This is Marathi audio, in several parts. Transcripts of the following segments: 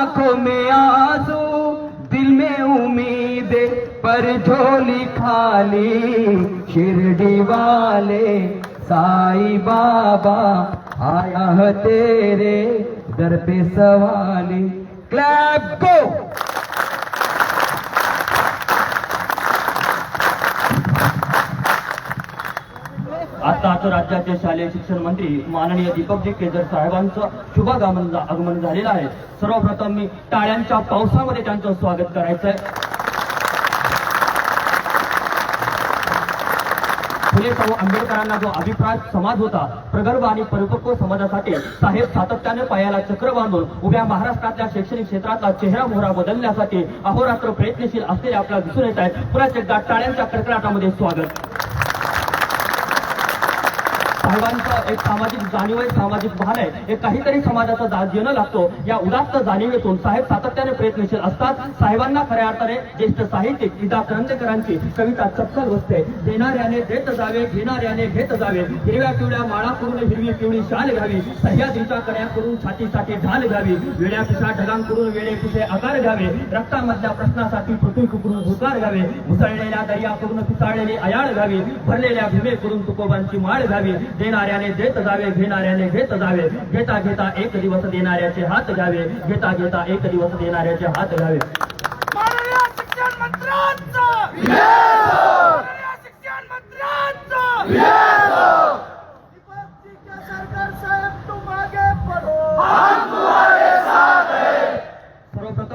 आंखों में आंसू दिल में उम्मीद पर झोली खाली। शिरडी वाले साई बाबा आया तेरे दर पे सवाली। Clap go! आता राज्याचे शालेय शिक्षण मंत्री माननीय दीपकजी केजर साहेबांचं शुभागमन आगमन झालेलं आहे. सर्वप्रथम मी टाळ्यांच्या पावसामध्ये त्यांचं स्वागत करायचंय. फुले शाहू आंबेडकरांना जो अभिप्राय समाज होता प्रगल्भ आणि परिपक्व समाजासाठी साहेब सातत्याने पायाला चक्र बांधून उभ्या महाराष्ट्रातल्या शैक्षणिक क्षेत्रातला चेहरा मोहरा बदलण्यासाठी अहोरात्र प्रयत्नशील असलेले आपल्याला दिसून येत आहेत. पुन्हा एकदा टाळ्यांच्या कडकडाटामध्ये स्वागत. साहेबांचं एक सामाजिक जाणीव आहे सामाजिक भान आहे. हे काहीतरी समाजाचा दास येणं लागतो या उदात्त जाणीवेतून साहेब सातत्याने प्रयत्नशील असतात. साहेबांना खऱ्या अर्थाने ज्येष्ठ साहित्यिक इदा. करंदेकरांची कविता चपखल बसते. देणाऱ्याने देत जावे घेणाऱ्याने घेत जावे. हिरव्या पिवळ्या माळा करून हिरवी पिवळी शाल घ्यावी. सह्याद्रीच्या कड्या करून छातीसाठी ढाल घ्यावी. वेड्या पिशा ढगांकडून वेळे पिसे आकार घ्यावे. रक्तामधल्या प्रश्नासाठी पृथ्वी कुकरून भूकार घ्यावे. मुसळलेल्या दर्या करून पिसाळलेली अयाळ घ्यावी. भरलेल्या भूमे करून तुकोबांची माळ घ्यावी. देणाऱ्याने देत जावे घेणाऱ्याने घेत जावे. घेता घेता एक दिवस देणाऱ्याचे हात घ्यावे. घेता घेता एक दिवस देणाऱ्याचे हात घ्यावे. शिक्षण मंत्र्यांचं!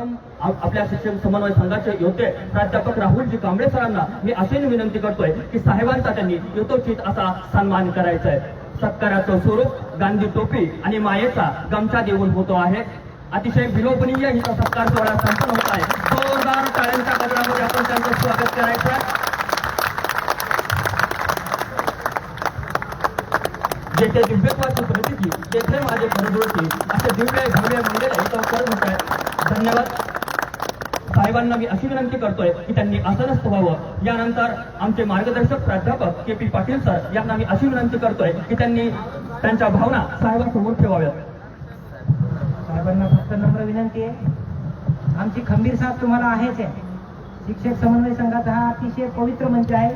सर्वप्रथम आपल्या शिक्षण समन्वय संघाचे योद्धे प्राध्यापक राहुलजी कांबळे सरांना मी अशी विनंती करतोय की साहेबांचा त्यांनी यथोचित असा सन्मान करायचा आहे सत्काराचं स्वरूप गांधी टोपी आणि मायेचा गमछा देऊन होतो आहे. अतिशय विलोभनीय हिचा सत्कार सोहळा संपन्न होत आहे. जोरदार टाळ्यांच्या गजरामध्ये आपण त्यांचं स्वागत करायचं आहे जेथे दिव्यत्वाची प्रतिथी तेथे माझे परदुरती असे दिव्य भव्य मंदिर इथं करत होत आहे धन्यवाद. साहेबांना मी अशी विनंती करतोय की त्यांनी असंच व्हावं. यानंतर आमचे मार्गदर्शक प्राध्यापक के पी पाटील सर यांना मी अशी विनंती करतोय की त्यांनी त्यांच्या भावना साहेबांसमोर ठेवाव्यात. साहेबांना फक्त नम्र विनंती आहे. आमची खंबीर साथ तुम्हाला आहेच आहे. शिक्षक समन्वय संघाचा हा अतिशय पवित्र मंच आहे.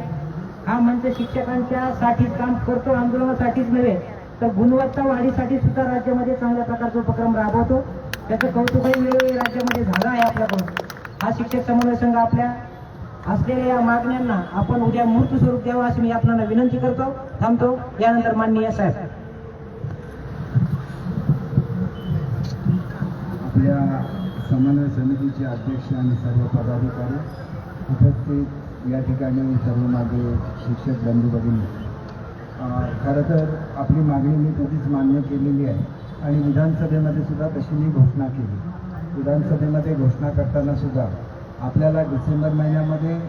हा मंच शिक्षकांच्या साठीच काम करतो आंदोलनासाठीच नव्हे तर गुणवत्ता वाढीसाठी सुद्धा राज्यामध्ये चांगल्या प्रकारचा उपक्रम राबवतो. त्याचं कौतुकही वेळोवेळी राज्यामध्ये झालं आहे आपल्याकडून. हा शिक्षक समन्वय संघ आपल्या असलेल्या या मागण्यांना आपण उद्या मूर्त स्वरूप द्यावं अशी मी आपल्याला विनंती करतो थांबतो. यानंतर माननीय साहेब. आपल्या समन्वय समितीचे अध्यक्ष आणि सर्व पदाधिकारी उपस्थित. या ठिकाणी सर्व माझे शिक्षक बंधू भगिनी खरं तर आपली मागणी मी कधीच मान्य केलेली आहे. आणि विधानसभेमध्ये सुद्धा तशी मी घोषणा केली. विधानसभेमध्ये घोषणा करताना सुद्धा आपल्याला डिसेंबर महिन्यामध्ये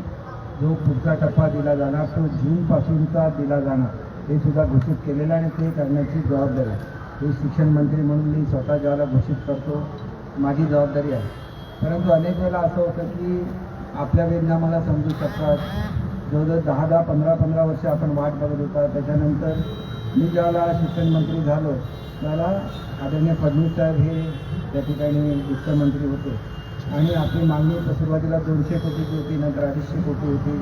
जो पुढचा टप्पा दिला जाणार तो जूनपासूनचा दिला जाणार हे सुद्धा घोषित केलेलं आहे आणि ते करण्याची जबाबदारी आहे. हे शिक्षण मंत्री म्हणून मी स्वतः ज्याला घोषित करतो माझी जबाबदारी आहे. परंतु अनेक वेळेला असं होतं की आपल्या वेदना मला समजू शकतात. जवळजवळ दहा दहा पंधरा पंधरा वर्ष आपण वाट बघत होता. त्याच्यानंतर मी ज्यावेळेला शिक्षण मंत्री झालो त्याला आदरणीय फडणवीस साहेब हे त्या ठिकाणी वित्तमंत्री होते. आणि आपली मागणी तर सुरुवातीला दोनशे कोटीची होती नंतर अडीचशे कोटी होती.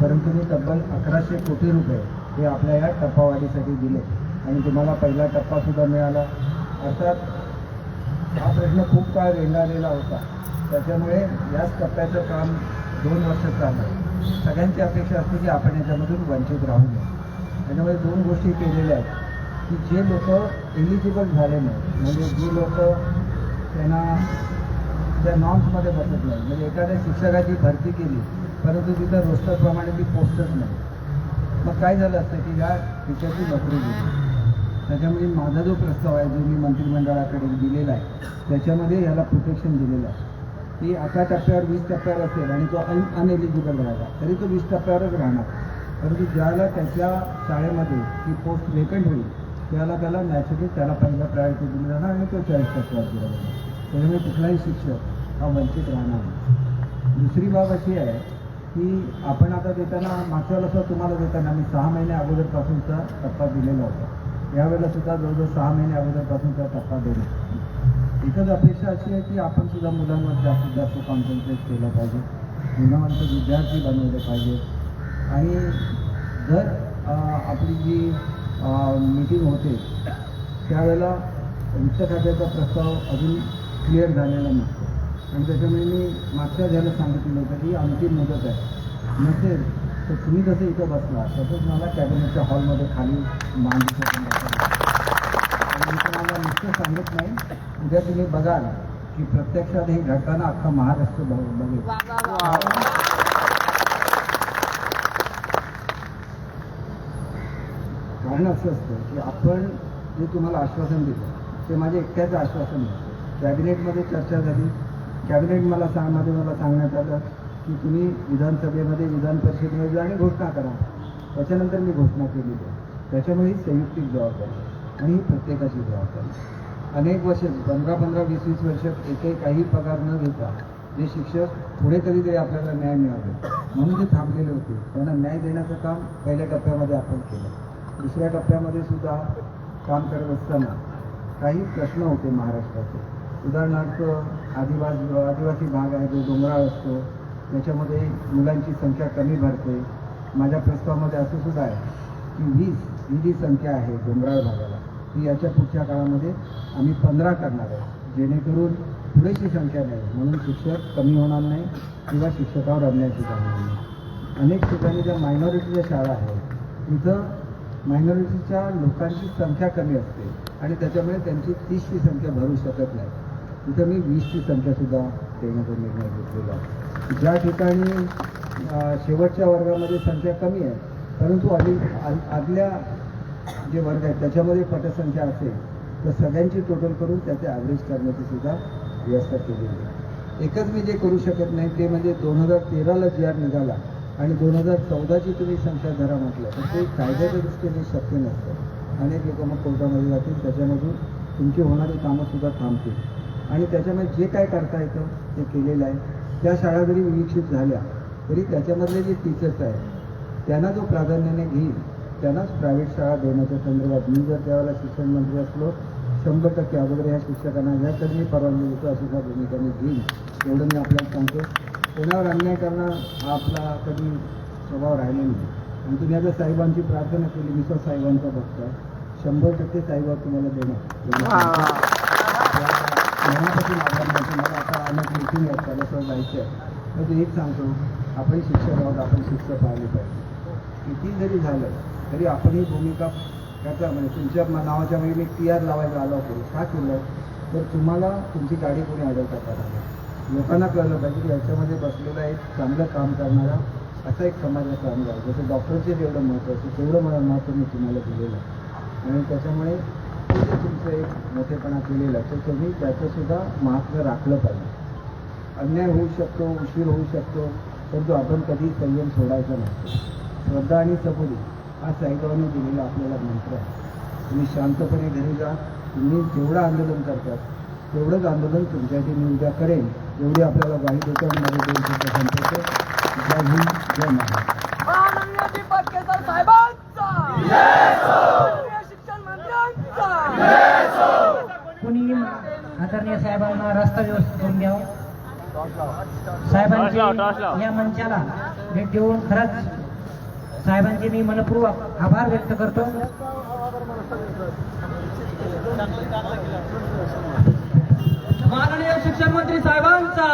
परंतु मी तब्बल अकराशे कोटी रुपये हे आपल्या या टप्पावाढीसाठी दिले. आणि तुम्हाला पहिला टप्पासुद्धा मिळाला. अर्थात हा प्रश्न खूप काळ रेंगाळलेला होता. त्याच्यामुळे याच टप्प्याचं काम दोन वर्ष चाललं. सगळ्यांची अपेक्षा असते की आपण याच्यामधून वंचित राहू नये याच्यामध्ये दोन गोष्टी केलेल्या आहेत. की जे लोक एलिजिबल झाले नाही म्हणजे जी लोक त्यांना त्या नॉर्म्समध्ये बसत नाही म्हणजे एखाद्या शिक्षकाची भरती केली परंतु तिथं रोस्टरप्रमाणे ती पोस्टच नाही. मग काय झालं असतं की या टीचरची नोकरी दिली त्याच्यामध्ये माझा जो प्रस्ताव आहे जो मी मंत्रिमंडळाकडे दिलेला आहे त्याच्यामध्ये याला प्रोटेक्शन दिलेलं आहे. की अकरा टप्प्यावर वीस टप्प्यावर असेल आणि तो अन अनएलिजिबल राहिला तरी तो वीस टप्प्यावरच राहणार. परंतु ज्याला त्याच्या शाळेमध्ये ती पोस्ट वेकंट होईल त्याला त्याला नॅचरली त्याला पहिला प्रायोरिटी दिली जाणार आणि तो चॉईस टप्प्यावर दिला जाणार. त्याच्यामुळे कुठलाही शिक्षक हा वंचित राहणार नाही. दुसरी बाब अशी आहे की आपण आता देताना मागच्या वेळेला तुम्हाला देताना मी सहा महिने अगोदरपासूनचा टप्पा दिलेला होता. यावेळेला सुद्धा जवळजवळ सहा महिने अगोदरपासूनचा टप्पा दिला एकच अपेक्षा अशी आहे की आपण सुद्धा मुलांवर जास्तीत जास्त कॉन्सन्ट्रेट केलं पाहिजे. गुणवंत विद्यार्थी बनवले पाहिजेत. आणि जर आपली जी मीटिंग होते त्यावेळेला वित्त खात्याचा प्रस्ताव अजून क्लिअर झालेला नसतो. आणि त्याच्यामुळे मी मागच्या ज्याला सांगितलेलं होतं की अंतिम मुदत आहे. नसेल तर तुम्ही जसं इथं बसला तसंच मला कॅबिनेटच्या हॉलमध्ये खाली मान शकून मी तुम्हाला नुसतं सांगत नाही उद्या तुम्ही बघाल की प्रत्यक्षात हे घडताना अख्खा महाराष्ट्र बघ- बघेल. कारण असं असतं की आपण जे तुम्हाला आश्वासन दिलं ते माझे एकट्याचं आश्वासन नाही कॅबिनेटमध्ये चर्चा झाली. कॅबिनेट मला सांग मला सांगण्यात आलं की तुम्ही विधानसभेमध्ये विधान परिषदेमध्ये जा आणि घोषणा करा. त्याच्यानंतर मी घोषणा केली. आहे त्याच्यामुळे ही संयुक्तिक जबाबदारी आणि ही प्रत्येकाची जबाबदारी अनेक वर्ष पंधरा पंधरा वीस वीस वर्ष एकही काही पगार न घेता जे शिक्षक पुढे कधीतरी आपल्याला न्याय मिळावे म्हणून ते थांबलेले होते. त्यांना न्याय देण्याचं काम पहिल्या टप्प्यामध्ये आपण केलं. दुसऱ्या टप्प्यामध्ये सुद्धा काम करत असताना काही प्रश्न होते महाराष्ट्राचे. उदाहरणार्थ आदिवास आदिवासी भाग आहे जो डोंगराळ असतो त्याच्यामध्ये मुलांची संख्या कमी भरते. माझ्या प्रस्तावामध्ये असं सुद्धा आहे की वीस ही जी संख्या आहे डोंगराळ भागाला. ती याच्या पुढच्या काळामध्ये आम्ही पंधरा करणार आहे जेणेकरून पुरेशी संख्या नाही म्हणून शिक्षक कमी होणार नाही किंवा शिक्षकावर अन्याय सुद्धा होणार नाही. अनेक ठिकाणी ज्या मायनॉरिटीच्या शाळा आहेत तिथं मायनॉरिटीच्या लोकांची संख्या कमी असते आणि त्याच्यामुळे त्यांची तीसची संख्या भरू शकत नाही. तिथं मी वीसची संख्यासुद्धा देण्याचा निर्णय घेतलेला ज्या ठिकाणी शेवटच्या वर्गामध्ये संख्या कमी आहे परंतु आधी आदल्या जे वर्ग आहेत त्याच्यामध्ये पटसंख्या असेल तर सगळ्यांची टोटल करून त्याचे ॲव्हरेज करण्याची सुद्धा व्यवस्था केलेली आहे. एकच मी जे करू शकत नाही ते म्हणजे दोन हजार तेराला जी आर निघाला आणि दोन हजार चौदाची तुम्ही संख्या धरा म्हटलं तर ते कायद्याच्या दृष्टीने शक्य नसतं. अनेक लोक मग कोर्टामध्ये जातील त्याच्यामधून तुमची होणारी कामंसुद्धा थांबतील. आणि त्याच्यामुळे जे काय करता येतं ते केलेलं आहे. त्या शाळा जरी विकसित झाल्या तरी त्याच्यामधले जे टीचर्स आहेत त्यांना जो प्राधान्याने घेईल त्यांनाच प्रायव्हेट शाळा देण्याच्या संदर्भात मी जर त्यावेळेला शिक्षण मंत्री असलो शंभर टक्के अगोदर या शिक्षकांना या मी परवानगी देतो अशी त्या भूमिका मी घेईन. एवढं मी आपल्याला सांगतो. कोणावर अन्याय करणं हा आपला कधी स्वभाव राहिला नाही. आणि तुम्ही आता साहेबांची प्रार्थना केली विश्वास साहेबांचा बघता शंभर टक्के साहेबाब तुम्हाला देणार. मनापासून आभार मला आता अनेक मिटिंग आहेत त्याच्यासोबत जायचं आहे. तर ते एक सांगतो आपण शिक्षक आहोत आपण शिक्षक पाहिले पाहिजे. किती जरी झालं तरी आपण ही भूमिका त्याचा म्हणजे तुमच्या नावाच्या मी टी आर लावायला आलो होतो. का केलं? तर तुम्हाला तुमची गाडी कोणी अडवता काढा लोकांना कळलं पाहिजे की याच्यामध्ये बसलेला एक चांगलं काम करणारा असा एक समाजाचा अंग आहे. जसं डॉक्टरचे जेवढं महत्त्व असतं तेवढं मला महत्त्व मी तुम्हाला दिलेलं आहे. आणि त्याच्यामुळे तुमचं एक मोठेपणा केलेलं तर तुम्ही त्याचंसुद्धा महत्त्व राखलं पाहिजे. अन्याय होऊ शकतो उशीर होऊ शकतो परंतु आपण कधी संयम सोडायचा नसतो श्रद्धा आणि सबुरी हा साईबाबांनी दिलेला आपल्याला मंत्र आहे. तुम्ही शांतपणे घरी जा. तुम्ही जेवढं आंदोलन करतात तेवढंच आंदोलन तुमच्यासाठी मी उद्या करेन. एवढी आपल्याला ग्वाही देतो आणि माझे दोन शब्द संपवतो. जय हिंद जय महाराष्ट्र. माननीय दीपक केसर साहेबांचा! कोणी आदरणीय साहेबांना रस्ता व्यवस्थित करून द्यावं? साहेबांची या मंचाला भेट देऊन खरंच साहेबांचे मी मनपूर्वक आभार व्यक्त करतो. माननीय शिक्षण मंत्री साहेबांचा.